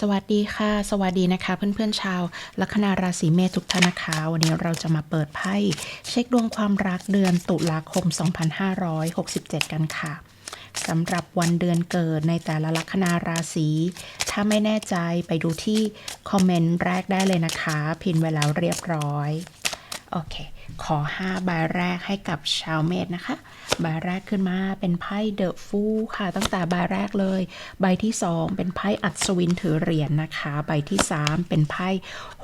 สวัสดีค่ะ สวัสดีนะคะ เพื่อนๆชาว ลัคนาราศีเมษทุกท่านนะคะ วันนี้เราจะมาเปิดไพ่เช็คดวงความรักเดือนตุลาคม 2567 กันค่ะสำหรับวันเดือนเกิดในแต่ละลัคนาราศีถ้าไม่แน่ใจไปดูที่คอมเมนต์แรกได้เลยนะคะ พิมพ์ไว้แล้วเรียบร้อย โอเค ขอ 5 ใบแรกให้กับชาวเมษนะคะ ใบแรกขึ้นมาเป็นไพ่เดอะฟูค่ะ ตั้งแต่ใบแรกเลย ใบที่ 2 เป็นไพ่อัศวินถือเหรียญนะคะ ใบที่ 3 เป็นไพ่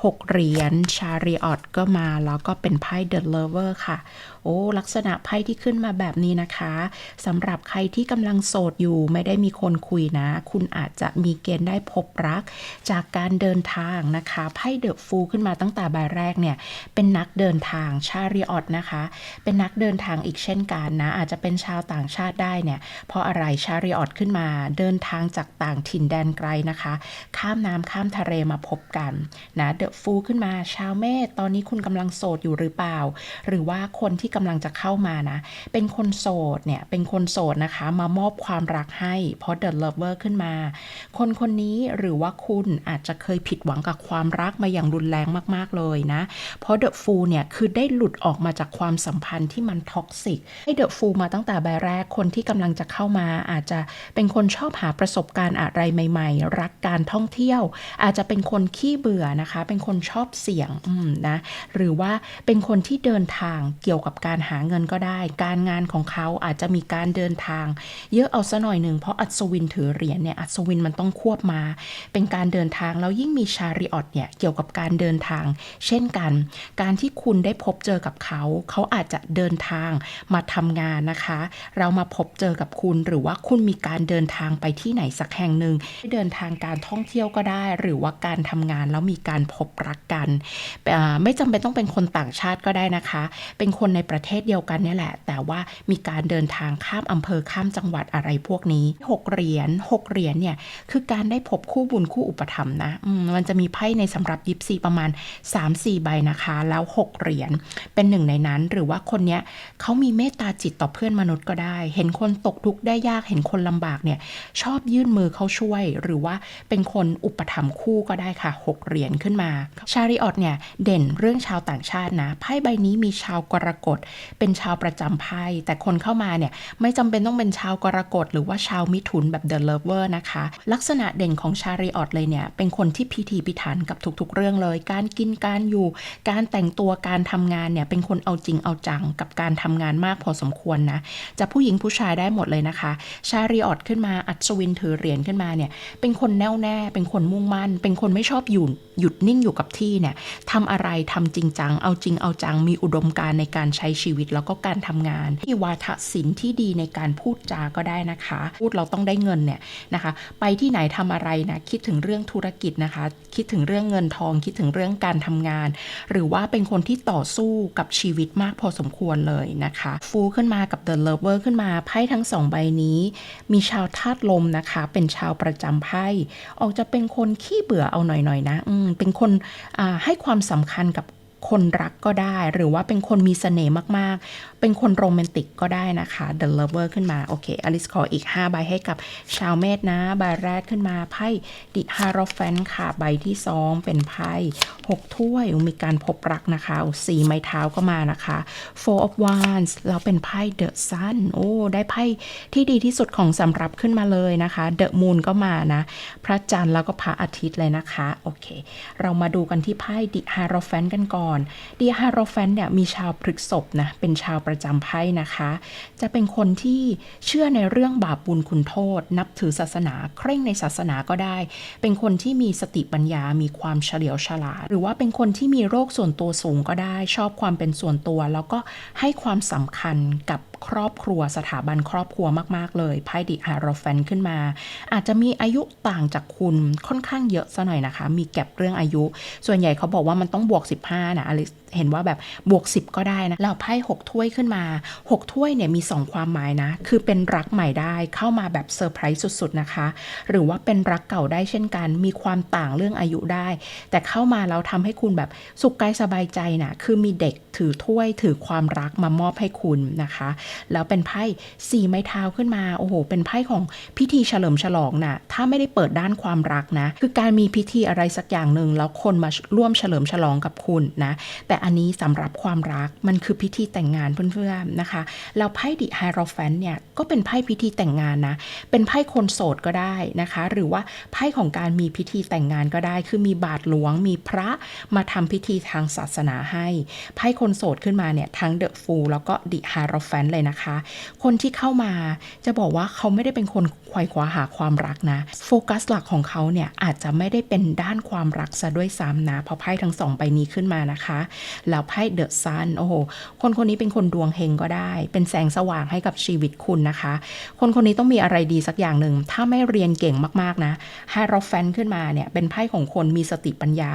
6เหรียญชาริออตก็มา แล้วก็เป็นไพ่เดอะเลเวอร์ค่ะโอ้ลักษณะไพ่ที่ขึ้นมาแบบนี้นะคะสำหรับใครที่กำลังโสดอยู่ไม่ได้มีคนคุยนะ คุณอาจจะมีเกณฑ์ได้พบรัก จากการเดินทางนะคะไพ่เดอะฟูขึ้นมาตั้งแต่ใบแรกเนี่ยเป็นนักเดินทางชาริออตนะคะ เป็นนักเดินทางอีกเช่นกันนะ อาจจะเป็นชาวต่างชาติได้เนี่ยเพราะอะไรชาริออตขึ้นมาเดินทางจากต่างถิ่นแดนไกลนะคะ ข้ามน้ำข้ามทะเลมาพบกันนะเดอะฟูขึ้นมาชาวเมษตอนนี้คุณกำลังโสดอยู่หรือเปล่า หรือว่าคนที่กำลังจะเข้ามานะ เป็นคนโสดเนี่ย เป็นคนโสดนะคะ มามอบความรักให้เพราะเดอะเลเวอร์ขึ้นมา คนคนนี้หรือว่าคุณอาจจะเคยผิดหวังกับความรักมาอย่างรุนแรงมาก ๆ เลยนะ เพราะเดอะฟูเนี่ย คือได้หลุดออกมาจากความสัมพันธ์ที่มันท็อกซิก ให้เดอะฟูมาตั้งแต่ใบแรก คนที่กำลังจะเข้ามา อาจจะเป็นคนชอบหาประสบการณ์อะไรใหม่ ๆ รักการท่องเที่ยว อาจจะเป็นคนขี้เบื่อนะคะ เป็นคนชอบเสี่ยงอืมนะ หรือว่าเป็นคนที่เดินทางเกี่ยวกับการหาเงินก็ได้ การงานของเขาอาจจะมีการเดินทาง เยอะเอาซะหน่อยหนึ่งเพราะอัศวินถือเหรียญเนี่ยอัศวินมันต้องควบมา เป็นการเดินทางแล้วยิ่งมีชาริออตเนี่ยเกี่ยวกับการเดินทาง เช่นกัน การที่คุณได้พบเจอกับเขา เขาอาจจะเดินทางมาทำงานนะคะ เรามาพบเจอกับคุณหรือว่าคุณมีการเดินทางไปที่ไหนสักแห่งหนึ่งเดินทางการท่องเที่ยวก็ได้ หรือว่าการทำงานแล้วมีการพบรักกัน ไม่จำเป็นต้องเป็นคนต่างชาติก็ได้นะคะ เป็นคนในประเทศเดียวกันนี่แหละ แต่ว่ามีการเดินทางข้ามอำเภอข้ามจังหวัดอะไรพวกนี้หกเหรียญหกเหรียญเนี่ยคือการได้พบคู่บุญคู่อุปถัมนะมมันจะมีไพ่ในสำหรับยิปซีประมาณ 3-4 ใบนะคะ แล้ว 6 เหรียญเป็นหนึ่งในนั้นหรือว่าคนเนี้ยเขามีเมตตาจิตต่อเพื่อนมนุษย์ก็ได้ เห็นคนตกทุกข์ได้ยากเห็นคนลำบากเนี่ยชอบยื่นมือเขาช่วย หรือว่าเป็นคนอุปถัมภ์คู่ก็ได้ค่ะ6เหรียญขึ้นมา ชาริออตเนี่ยเด่นเรื่องชาวต่างชาตินะไพ่ใบนี้มีชาวกรกฎเป็นชาวประจำไพ่แต่คนเข้ามาเนี่ยไม่จำเป็นต้องเป็นชาวกรกฎหรือว่าชาวมิถุนแบบเดอะเลเวอร์นะคะ ลักษณะเด่นของชาริออตเลยเนี่ย เป็นคนที่พิถีพิถันกับทุกๆ เรื่องเลย การกินการอยู่ การแต่งตัวการทำงานเนี่ย เป็นคนเอาจริงเอาจังกับการทำงานมากพอสมควรนะ จะผู้หญิงผู้ชายได้หมดเลยนะคะ ชาริออตขึ้นมาอัศวินถือเหรียญขึ้นมาเนี่ย เป็นคนแน่วแน่ เป็นคนมุ่งมั่น เป็นคนไม่ชอบอยู่หยุดนิ่งอยู่กับที่เนี่ยทำอะไรทำจริงจัง เอาจริงเอาจัง มีอุดมการณ์ในการใช้ชีวิตแล้วก็การทำงานที่วาทศิลป์ที่ดีในการพูดจาก็ได้นะคะ พูดเราต้องได้เงินเนี่ยนะคะ ไปที่ไหนทำอะไรนะคิดถึงเรื่องธุรกิจนะคะ คิดถึงเรื่องเงินทอง คิดถึงเรื่องการทำงาน หรือว่าเป็นคนที่ต่อสู้กับชีวิตมากพอสมควรเลยนะคะ ฟูขึ้นมากับ The Lover ขึ้นมาไพ่ทั้งสองใบนี้ มีชาวธาตุลมนะคะ เป็นชาวประจำไพ่ออกจะเป็นคนขี้เบื่อเอาหน่อยๆนะอืมเป็นคนให้ความสำคัญกับ คนรักก็ได้ หรือว่าเป็นคนมีเสน่ห์มากๆ เป็นคนโรแมนติกก็ได้นะคะ The Lover ขึ้นมา โอเคอลิสขออีก 5 ใบให้กับชาวเมษนะ ใบแรกขึ้นมาไพ่ดิฮารอฟแฟนค่ะ ใบที่ 2 เป็นไพ่6ถ้วย มีการพบรักนะคะสีไม้เท้าก็มานะคะ Four of Wands แล้วเป็นไพ่ The Sun โอ้ ได้ไพ่ที่ดีที่สุดของสำรับขึ้นมาเลยนะคะ The Moon ก็มานะ พระจันทร์แล้วก็พระอาทิตย์เลยนะคะ โอเค เรามาดูกันที่ไพ่ดิฮารอฟแฟนกันก่อนดิฮารอฟแฟนเนี่ยมีชาวพฤกษบนะเป็นชาวประจำไพ่นะคะ จะเป็นคนที่เชื่อในเรื่องบาปบุญคุณโทษ นับถือศาสนาเคร่งในศาสนาก็ได้ เป็นคนที่มีสติปัญญา มีความเฉลียวฉลาด หรือว่าเป็นคนที่มีโรคส่วนตัวสูงก็ได้ ชอบความเป็นส่วนตัว แล้วก็ให้ความสำคัญกับ ครอบครัวสถาบันครอบครัวมาก ๆ เลยไพ่ดิฮารอแฟนขึ้นมา อาจจะมีอายุต่างจากคุณค่อนข้างเยอะซะหน่อยนะคะ มีแก็บเรื่องอายุ ส่วนใหญ่เขาบอกว่ามันต้องบวก 15 นะอลิสเห็นว่าแบบบวก 10 ก็ได้นะแล้วไพ่6ถ้วยขึ้นมา 6 ถ้วยเนี่ยมี 2 ความหมายนะ คือเป็นรักใหม่ได้เข้ามาแบบเซอร์ไพรส์สุด ๆ นะคะ หรือว่าเป็นรักเก่าได้เช่นกัน มีความต่างเรื่องอายุได้ แต่เข้ามาแล้วทำให้คุณแบบสุขกายสบายใจนะคือมีเด็กถือถ้วยถือความรักมามอบให้คุณนะคะแล้วเป็นไพ่สี่ไม้เท้าขึ้นมา โอ้โห เป็นไพ่ของพิธีเฉลิมฉลองน่ะ ถ้าไม่ได้เปิดด้านความรักนะ คือการมีพิธีอะไรสักอย่างหนึ่งแล้วคนมาร่วมเฉลิมฉลองกับคุณนะ แต่อันนี้สำหรับความรักมันคือพิธีแต่งงานเพื่อนๆนะคะ แล้วไพ่ดิไฮโรแฟนเนี่ยก็เป็นไพ่พิธีแต่งงานนะ เป็นไพ่คนโสดก็ได้นะคะ หรือว่าไพ่ของการมีพิธีแต่งงานก็ได้ คือมีบาทหลวง มีพระมาทำพิธีทางศาสนาให้ ไพ่คนโสดขึ้นมาเนี่ยทั้งเดอะฟูลแล้วก็ดิไฮโรแฟนเลยนะคะ คนที่เข้ามาจะบอกว่าเขาไม่ได้เป็นคนไขว่คว้าหาความรักนะ โฟกัสหลักของเขาเนี่ยอาจจะไม่ได้เป็นด้านความรักซะด้วยซ้ำนะ เพราะไพ่ทั้งสองใบนี้ขึ้นมานะคะ แล้วไพ่เดอะซันโอ้โห คนคนนี้เป็นคนดวงเฮงก็ได้ เป็นแสงสว่างให้กับชีวิตคุณนะคะ คนคนนี้ต้องมีอะไรดีสักอย่างหนึ่ง ถ้าไม่เรียนเก่งมากๆนะไฮโรแฟนขึ้นมาเนี่ยเป็นไพ่ของคนมีสติปัญญา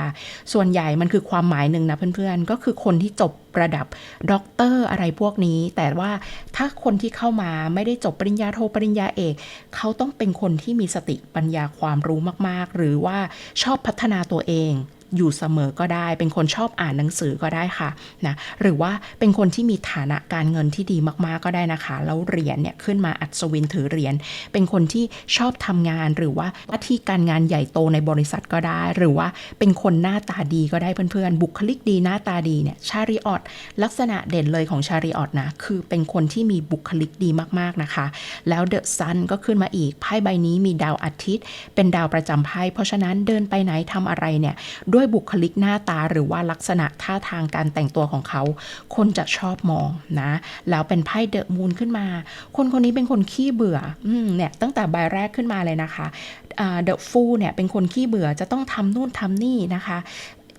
ส่วนใหญ่มันคือความหมายหนึ่งนะเพื่อนๆ ก็คือคนที่จบ ระดับด็อกเตอร์อะไรพวกนี้ แต่ว่าถ้าคนที่เข้ามาไม่ได้จบปริญญาโทปริญญาเอกเขาต้องเป็นคนที่มีสติปัญญาความรู้มาก ๆ หรือว่าชอบพัฒนาตัวเอง อยู่เสมอก็ได้ เป็นคนชอบอ่านหนังสือก็ได้ค่ะนะหรือว่าเป็นคนที่มีฐานะการเงินที่ดีมากๆก็ได้นะคะ แล้วเหรียญเนี่ยขึ้นมาอัศวินถือเหรียญเป็นคนที่ชอบทำงานหรือว่าหน้าที่การงานใหญ่โตในบริษัทก็ได้ หรือว่าเป็นคนหน้าตาดีก็ได้เพื่อนๆ บุคลิกดีหน้าตาดีเนี่ยชาริออตลักษณะเด่นเลยของชาริออตนะคือเป็นคนที่มีบุคลิกดีมากๆนะคะ แล้วเดอะซันก็ขึ้นมาอีกไพ่ใบนี้มีดาวอาทิตย์ เป็นดาวประจำไพ่เพราะฉะนั้นเดินไปไหนทำอะไรเนี่ยด้วยบุคลิกหน้าตาหรือว่าลักษณะท่าทางการแต่งตัวของเขา คนจะชอบมองนะ แล้วเป็นไพ่เดอะมูนขึ้นมา คนคนนี้เป็นคนขี้เบื่ออเนี่ยตั้งแต่ใบแรกขึ้นมาเลยนะคะเดอะฟูเนี่ยเป็นคนขี้เบื่อจะต้องทำนู่นทำนี่นะคะ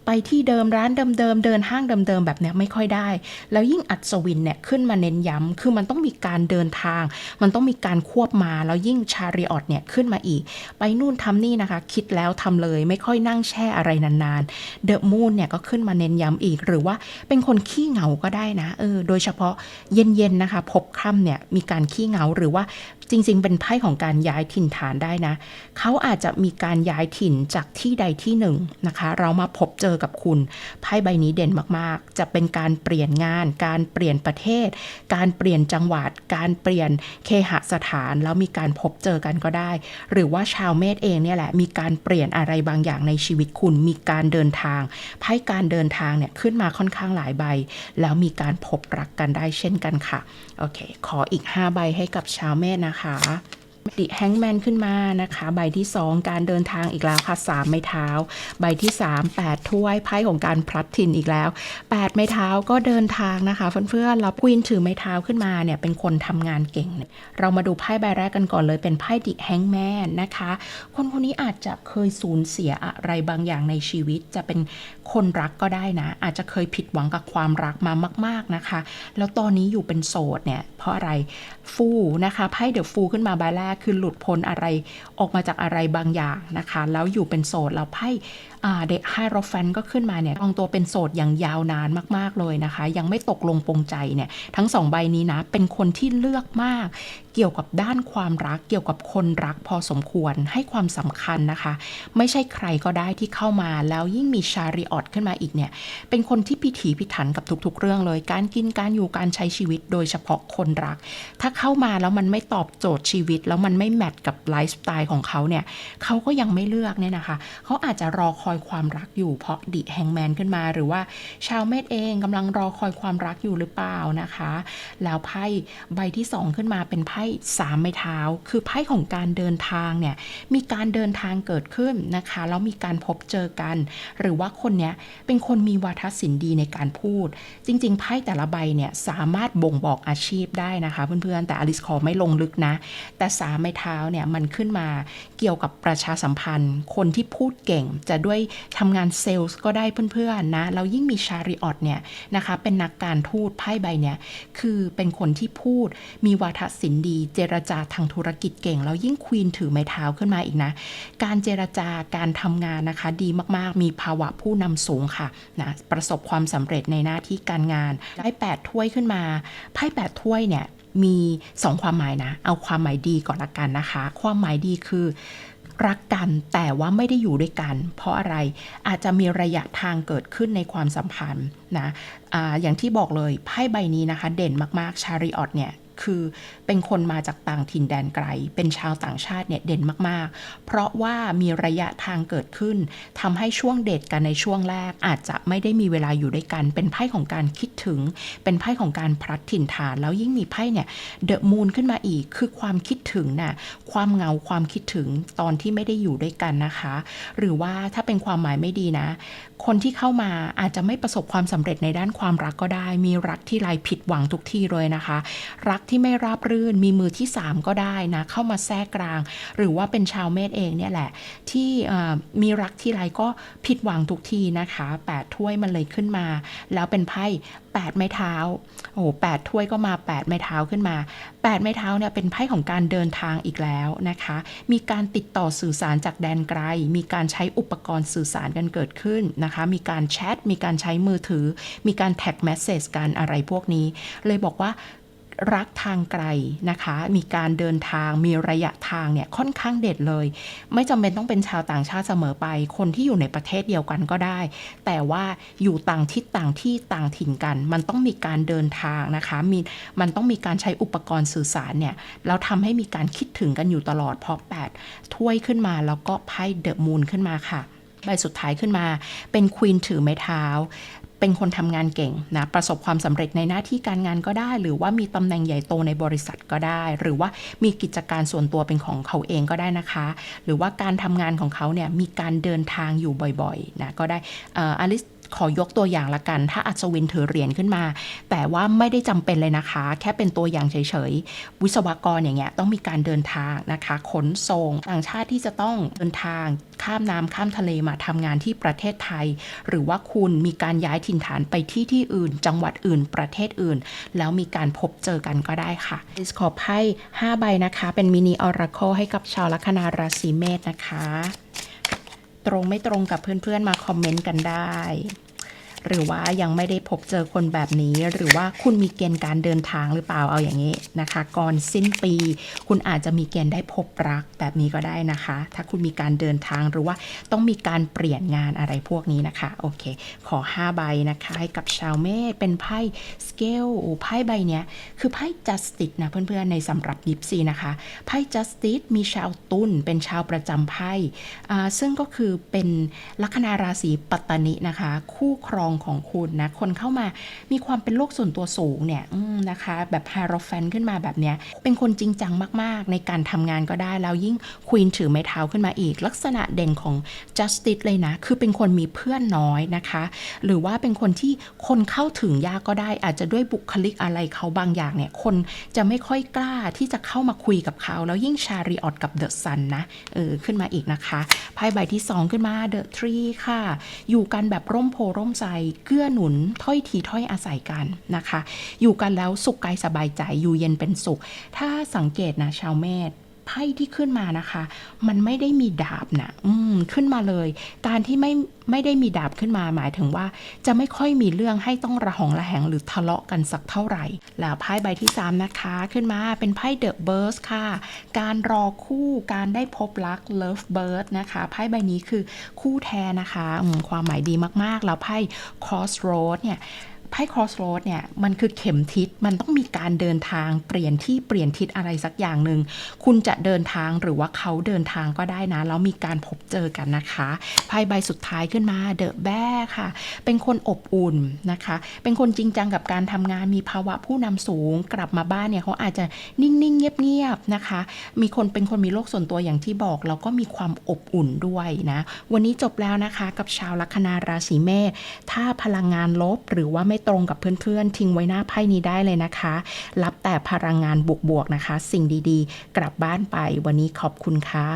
ไปที่เดิมร้านเดิมๆเดินห้างเดิมๆแบบเนี้ยไม่ค่อยได้ แล้วยิ่งอัศวินเนี่ยขึ้นมาเน้นย้ำคือมันต้องมีการเดินทาง มันต้องมีการควบมาแล้วยิ่งชาริออตเนี่ยขึ้นมาอีก ไปนู่นทำนี่นะคะ คิดแล้วทำเลยไม่ค่อยนั่งแช่อะไรนานๆเดอะมูนเนี่ยก็ขึ้นมาเน้นย้ำอีก หรือว่าเป็นคนขี้เหงาก็ได้นะเออโดยเฉพาะเย็นๆนะคะพบค่ำเนี่ยมีการขี้เหงาหรือว่าจริง ๆ เป็นไพ่ของการย้ายถิ่นฐานได้นะ เขาอาจจะมีการย้ายถิ่นจากที่ใดที่หนึ่งนะคะ เรามาพบเจอกับคุณไพ่ใบนี้เด่นมากๆ จะเป็นการเปลี่ยนงาน การเปลี่ยนประเทศ การเปลี่ยนจังหวัด การเปลี่ยนเคหสถาน แล้วมีการพบเจอกันก็ได้ หรือว่าชาวเมษเองเนี่ยแหละมีการเปลี่ยนอะไรบางอย่างในชีวิตคุณ มีการเดินทางไพ่การเดินทางเนี่ยขึ้นมาค่อนข้างหลายใบ แล้วมีการพบรักกันได้เช่นกันค่ะโอเคขออีก 5 ใบให้กับชาวเมษนะคะ ดิแฮงแมนขึ้นมานะคะ ใบที่ 2 การเดินทางอีกแล้วค่ะ3ไม้เท้า ใบที่ 3 8 ถ้วยไพ่ของการพลัดถิ่นอีกแล้ว 8 ไม้เท้าก็เดินทางนะคะเพื่อนๆแล้วควีนถือไม้เท้าขึ้นมาเนี่ยเป็นคนทำงานเก่ง เรามาดูไพ่ใบแรกกันก่อนเลยเป็นไพ่ดิแฮงแมนนะคะ คนคนนี้อาจจะเคยสูญเสียอะไรบางอย่างในชีวิต จะเป็นคนรักก็ได้นะ อาจจะเคยผิดหวังกับความรักมามาก ๆนะคะ แล้วตอนนี้อยู่เป็นโสดเนี่ยเพราะอะไรฟูนะคะไพ่เดอะฟูขึ้นมาใบแรกคือหลุดพ้นอะไรออกมาจากอะไรบางอย่างนะคะ แล้วอยู่เป็นโสดเราไพ่เด็กไฮโรแฟนก็ขึ้นมาเนี่ยลองตัวเป็นโสดอย่างยาวนานมาก ๆ เลยนะคะ ยังไม่ตกลงปรงใจเนี่ยทั้งสองใบนี้นะ เป็นคนที่เลือกมาก เกี่ยวกับด้านความรักเกี่ยวกับคนรักพอสมควรให้ความสำคัญนะคะ ไม่ใช่ใครก็ได้ที่เข้ามา แล้วยิ่งมีชาริออตขึ้นมาอีกเนี่ยเป็นคนที่พิถีพิถันกับทุก ๆ เรื่องเลย การกินการอยู่การใช้ชีวิตโดยเฉพาะคนรัก ถ้าเข้ามาแล้วมันไม่ตอบโจทย์ชีวิต แล้วมันไม่แมทกับไลฟ์สไตล์ของเขาเนี่ยเขาก็ยังไม่เลือกเนี่ยนะคะเขาอาจจะรอคอยความรักอยู่ เพราะดิแฮงแมนขึ้นมา หรือว่าชาวเมษเองกำลังรอคอยความรักอยู่หรือเปล่านะคะ แล้วไพ่ใบที่สองขึ้นมาเป็นไพ่สามไม้เท้า คือไพ่ของการเดินทางเนี่ยมีการเดินทางเกิดขึ้นนะคะแล้วมีการพบเจอกัน หรือว่าคนเนี้ยเป็นคนมีวาทศิลป์ดีในการพูด จริง ๆ ไพ่แต่ละใบเนี่ยสามารถบ่งบอกอาชีพได้นะคะ เพื่อนๆแต่อลิสขอไม่ลงลึกนะ แต่สามไม้เท้าเนี่ยมันขึ้นมาเกี่ยวกับประชาสัมพันธ์ คนที่พูดเก่งจะด้วยทำงานเซลล์ก็ได้เพื่อนๆนะแล้วยิ่งมีชาริออตเนี่ยนะคะเป็นนักการทูตไพ่ใบเนี่ยคือเป็นคนที่พูดมีวาทศิลป์ดี เจรจาทางธุรกิจเก่ง แล้วยิ่งควีนถือไม้เท้าขึ้นมาอีกนะ การเจรจาการทำงานนะคะดีมากๆ มีภาวะผู้นำสูงค่ะนะประสบความสำเร็จในหน้าที่การงานได้8ถ้วยขึ้นมาไพ่8ถ้วยเนี่ยมี 2 ความหมายนะ เอาความหมายดีก่อนละกันนะคะ ความหมายดีคือ รักกันแต่ว่าไม่ได้อยู่ด้วยกัน เพราะอะไรอาจจะมีระยะทางเกิดขึ้นในความสัมพันธ์นะอะอย่างที่บอกเลยไพ่ใบนี้นะคะ เด่นมากๆชาริออตเนี่ย คือเป็นคนมาจากต่างถิ่นแดนไกล เป็นชาวต่างชาติเนี่ยเด่นมากๆ เพราะว่ามีระยะทางเกิดขึ้นทำให้ช่วงเดทกันในช่วงแรก อาจจะไม่ได้มีเวลาอยู่ด้วยกัน เป็นไพ่ของการคิดถึง เป็นไพ่ของการพลัดถิ่นฐาน แล้วยิ่งมีไพ่เนี่ยเดอะมูนขึ้นมาอีก คือความคิดถึงน่ะความเงาความคิดถึงตอนที่ไม่ได้อยู่ด้วยกันนะคะ หรือว่าถ้าเป็นความหมายไม่ดีนะ คนที่เข้ามาอาจจะไม่ประสบความสำเร็จในด้านความรักก็ได้ มีรักที่ไรผิดหวังทุกทีเลยนะคะ รักที่ไม่ราบรื่น มีมือที่ 3 ก็ได้นะ เข้ามาแทรกกลาง หรือว่าเป็นชาวเมษเองเนี่ยแหละ ที่มีรักที่ไรก็ผิดหวังทุกทีนะคะแปดถ้วยมันเลยขึ้นมา แล้วเป็นไพ่แปดไม้เท้า โอ้โหแปดถ้วยก็มาแปดไม้เท้าขึ้นมาแปดไม้เท้าเนี่ยเป็นไพ่ของการเดินทางอีกแล้วนะคะ มีการติดต่อสื่อสารจากแดนไกล มีการใช้อุปกรณ์สื่อสารกันเกิดขึ้นนะคะ มีการแชท มีการใช้มือถือ มีการแท็กแมสเซจกันอะไรพวกนี้ เลยบอกว่า รักทางไกลนะคะ มีการเดินทางมีระยะทางเนี่ยค่อนข้างเด็ดเลย ไม่จำเป็นต้องเป็นชาวต่างชาติเสมอไป คนที่อยู่ในประเทศเดียวกันก็ได้ แต่ว่าอยู่ต่างทิศต่างที่ต่างถิ่นกัน มันต้องมีการเดินทางนะคะมีมันต้องมีการใช้อุปกรณ์สื่อสารเนี่ยแล้วทำให้มีการคิดถึงกันอยู่ตลอดเพราะ8ถ้วยขึ้นมาแล้วก็ไพ่เดอะมูนขึ้นมาค่ะใบสุดท้ายขึ้นมาเป็นควีนถือไม้เท้า เป็นคนทำงานเก่งนะประสบความสำเร็จในหน้าที่การงานก็ได้ หรือว่ามีตำแหน่งใหญ่โตในบริษัทก็ได้ หรือว่ามีกิจการส่วนตัวเป็นของเขาเองก็ได้นะคะ หรือว่าการทำงานของเขาเนี่ยมีการเดินทางอยู่บ่อยๆนะก็ได้อออลิส ขอยกตัวอย่างละกัน ถ้าอัศวินถือเหรียญขึ้นมา แต่ว่าไม่ได้จำเป็นเลยนะคะ แค่เป็นตัวอย่างเฉยๆ วิศวกรอย่างเงี้ยต้องมีการเดินทางนะคะ ขนส่งต่างชาติที่จะต้องเดินทางข้ามน้ำข้ามทะเลมาทำงานที่ประเทศไทย หรือว่าคุณมีการย้ายถิ่นฐานไปที่ที่อื่น จังหวัดอื่น ประเทศอื่น แล้วมีการพบเจอกันก็ได้ค่ะดิสขอไพ่5ใบนะคะ เป็นมินิออราโคให้กับชาวลัคนาราศีเมษนะคะ รงไม่ตรงกับเพื่อนๆมาคอมเมนต์กันได้ หรือว่ายังไม่ได้พบเจอคนแบบนี้ หรือว่าคุณมีเกณฑ์การเดินทางหรือเปล่าเอาอย่างนี้นะคะ ก่อนสิ้นปี คุณอาจจะมีเกณฑ์ได้พบรักแบบนี้ก็ได้นะคะ ถ้าคุณมีการเดินทางหรือว่าต้องมีการเปลี่ยนงานอะไรพวกนี้นะคะโอเค ขอ 5 ใบนะคะให้กับชาวเมษเป็นไพ่สเกลไพ่ใบเนี้ยคือไพ่ justice นะเพื่อนๆในสำหรับยิปซีนะคะไพ่ justice มีชาวตุลเป็นชาวประจำไพ่ซึ่งก็คือเป็นลัคนาราศีปัตตนินะคะ คู่ครองของคุณนะ คนเข้ามามีความเป็นโลกส่วนตัวสูงเนี่ยนะคะ แบบฮารอแฟนขึ้นมาแบบเนี้ย เป็นคนจริงจังมาก ๆ ในการทำงานก็ได้ แล้วยิ่งควีนถือไม้เท้าขึ้นมาอีก ลักษณะเด่นของ justice เลยนะ คือเป็นคนมีเพื่อนน้อยนะคะ หรือว่าเป็นคนที่คนเข้าถึงยากก็ได้ อาจจะด้วยบุคลิกอะไรเขาบางอย่างเนี่ย คนจะไม่ค่อยกล้าที่จะเข้ามาคุยกับเขา แล้วยิ่งชาริออตกับเดอะซันนะ เออ ขึ้นมาอีกนะคะ ไพ่ใบที่ 2 ขึ้นมาเดอะทรีค่ะ อยู่กันแบบร่มโพร่มใจเกื้อหนุนถ้อยทีถ้อยอาศัยกันนะคะ อยู่กันแล้วสุขกายสบายใจอยู่เย็นเป็นสุข ถ้าสังเกตนะชาวเมษ ไพ่ที่ขึ้นมานะคะ มันไม่ได้มีดาบนะอืมขึ้นมาเลย การที่ไม่ไม่ได้มีดาบขึ้นมาหมายถึงว่า จะไม่ค่อยมีเรื่องให้ต้องระหองระแหงหรือทะเลาะกันสักเท่าไหร่ แล้วไพ่ใบที่ 3 นะคะ ขึ้นมาเป็นไพ่เดอะเบิร์สค่ะ การรอคู่การได้พบรัก Love Bird นะคะไพ่ใบนี้คือคู่แท้นะคะความหมายดีมากๆ แล้วไพ่ Crossroad เนี่ย ไพ่ crossroad เนี่ยมันคือเข็มทิศมันต้องมีการเดินทางเปลี่ยนที่เปลี่ยนทิศอะไรสักอย่างหนึ่งคุณจะเดินทางหรือว่าเขาเดินทางก็ได้นะแล้วมีการพบเจอกันนะคะไพ่ใบสุดท้ายขึ้นมาเดอะแบ้ค่ะ เป็นคนอบอุ่นนะคะ เป็นคนจริงจังกับการทำงานมีภาวะผู้นำสูงกลับมาบ้านเนี่ยเขาอาจจะนิ่งๆ เงียบๆนะคะ มีคนเป็นคนมีโลกส่วนตัวอย่างที่บอกแล้วก็มีความอบอุ่นด้วยนะวันนี้จบแล้วนะคะกับชาวลัคนาราศีเมษถ้าพลังงานลบหรือว่าไมไม่ตรงกับเพื่อนๆ ทิ้งไว้หน้าไพ่นี้ได้เลยนะคะ รับแต่พลังงานบวกๆนะคะ สิ่งดีๆ กลับบ้านไปวันนี้ขอบคุณค่ะ